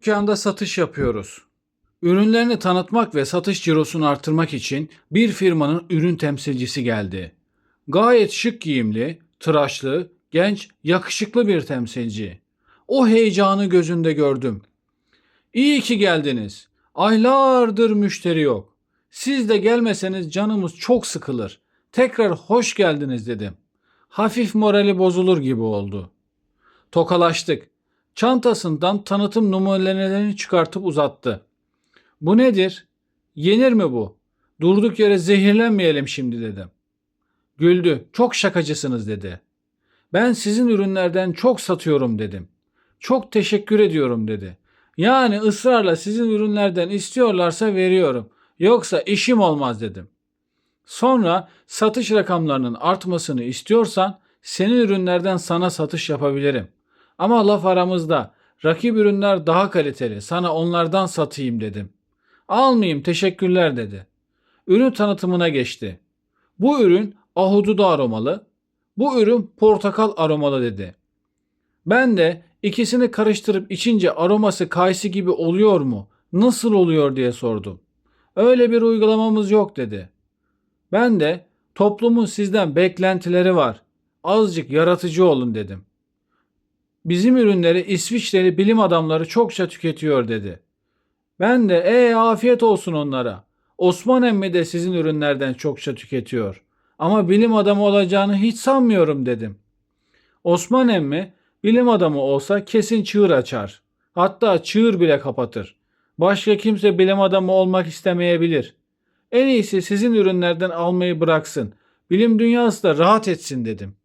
Dükkanda satış yapıyoruz. Ürünlerini tanıtmak ve satış cirosunu artırmak için bir firmanın ürün temsilcisi geldi. Gayet şık giyimli, tıraşlı, genç, yakışıklı bir temsilci. O heyecanı gözünde gördüm. İyi ki geldiniz. Aylardır müşteri yok. Siz de gelmeseniz canımız çok sıkılır. Tekrar hoş geldiniz dedim. Hafif morali bozulur gibi oldu. Tokalaştık. Çantasından tanıtım numunelerini çıkartıp uzattı. Bu nedir? Yenir mi bu? Durduk yere zehirlenmeyelim şimdi dedim. Güldü. Çok şakacısınız dedi. Ben sizin ürünlerden çok satıyorum dedim. Çok teşekkür ediyorum dedi. Yani ısrarla sizin ürünlerden istiyorlarsa veriyorum. Yoksa işim olmaz dedim. Sonra satış rakamlarının artmasını istiyorsan senin ürünlerden sana satış yapabilirim. Ama laf aramızda rakip ürünler daha kaliteli sana onlardan satayım dedim. Almayayım teşekkürler dedi. Ürün tanıtımına geçti. Bu ürün ahududu aromalı, bu ürün portakal aromalı dedi. Ben de ikisini karıştırıp içince aroması kayısı gibi oluyor mu? Nasıl oluyor diye sordum. Öyle bir uygulamamız yok dedi. Ben de toplumun sizden beklentileri var. Azıcık yaratıcı olun dedim. Bizim ürünleri İsviçreli bilim adamları çokça tüketiyor dedi. Ben de e afiyet olsun onlara. Osman emmi de sizin ürünlerden çokça tüketiyor. Ama bilim adamı olacağını hiç sanmıyorum dedim. Osman emmi bilim adamı olsa kesin çığır açar. Hatta çığır bile kapatır. Başka kimse bilim adamı olmak istemeyebilir. En iyisi sizin ürünlerden almayı bıraksın. Bilim dünyası da rahat etsin dedim.